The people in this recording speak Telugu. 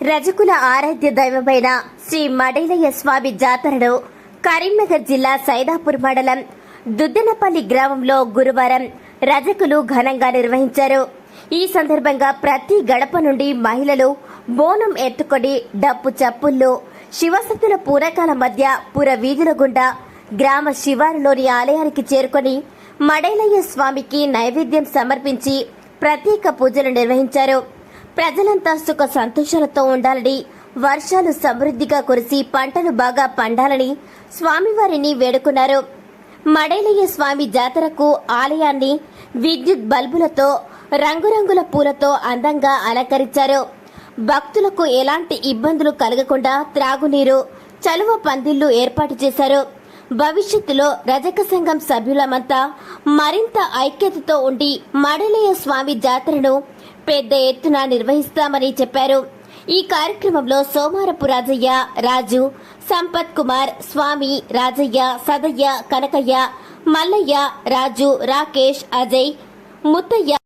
రజకుల ఆరాధ్య దైవమైన శ్రీ మడైలయ్య స్వామి జాతరను కరీంనగర్ జిల్లా సైదాపూర్ మండలం దుద్దెనపల్లి గ్రామంలో గురువారం రజకులు ఘనంగా నిర్వహించారు. ఈ సందర్భంగా ప్రతి గడప నుండి మహిళలు బోనం ఎత్తుకొని డప్పు చప్పుల్లో శివశక్తుల పూరకాల మధ్య పుర వీధుల గుండా గ్రామ శివారులోని ఆలయానికి చేరుకొని మడైలయ్య స్వామికి నైవేద్యం సమర్పించి ప్రత్యేక పూజలు నిర్వహించారు. ప్రజలంతా సుఖ సంతోషాలతో ఉండాలని వర్షాలు సమృద్ధిగా కురిసి పంటలు బాగా పండాలని స్వామివారిని వేడుకున్నారు. మడేలయ్య స్వామి జాతరకు ఆలయాన్ని విద్యుత్ బల్బులతో రంగురంగుల పూలతో అందంగా అలంకరించారు. భక్తులకు ఎలాంటి ఇబ్బందులు కలగకుండా త్రాగునీరు చలువ పందిళ్ళు ఏర్పాటు చేశారు. భవిష్యత్తులో రజక సంఘం సభ్యులమంతా మరింత ఐక్యతతో ఉండి మడలయ్య స్వామి జాతరను పెద్ద ఎత్తున నిర్వహిస్తామని చెప్పారు. ఈ కార్యక్రమంలో సోమారపు రాజయ్య రాజు సంపత్ కుమార్ స్వామి రాజయ్య సదయ్య కనకయ్య మల్లయ్య రాజు రాకేష్ అజయ్ ముత్తయ్య